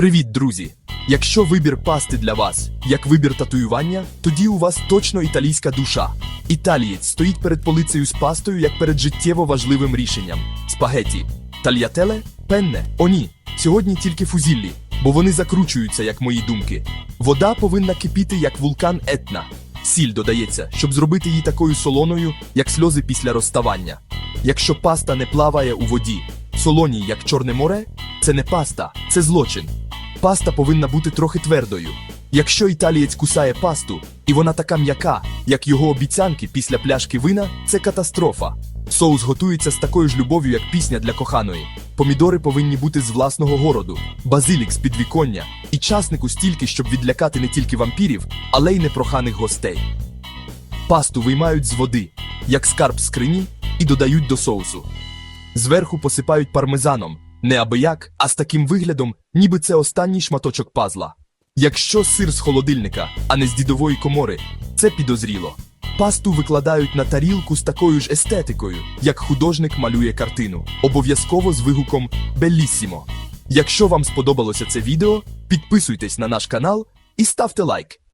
Привіт, друзі! Якщо вибір пасти для вас як вибір татуювання, тоді у вас точно італійська душа. Італієць стоїть перед полицею з пастою як перед життєво важливим рішенням: спагеті, тальятеле, пенне. О ні, сьогодні тільки фузіллі, бо вони закручуються, як мої думки. Вода повинна кипіти, як вулкан Етна. Сіль додається, щоб зробити її такою солоною, як сльози після розставання. Якщо паста не плаває у воді, солоній, як Чорне море, це не паста, це злочин. Паста повинна бути трохи твердою. Якщо італієць кусає пасту, і вона така м'яка, як його обіцянки після пляшки вина, це катастрофа. Соус готується з такою ж любов'ю, як пісня для коханої. Помідори повинні бути з власного городу, базилік з підвіконня, і часнику стільки, щоб відлякати не тільки вампірів, але й непроханих гостей. Пасту виймають з води, як скарб з скрині, і додають до соусу. Зверху посипають пармезаном, не абияк, а з таким виглядом, ніби це останній шматочок пазла. Якщо сир з холодильника, а не з дідової комори, це підозріло. Пасту викладають на тарілку з такою ж естетикою, як художник малює картину, обов'язково з вигуком Беллісімо. Якщо вам сподобалося це відео, підписуйтесь на наш канал і ставте лайк.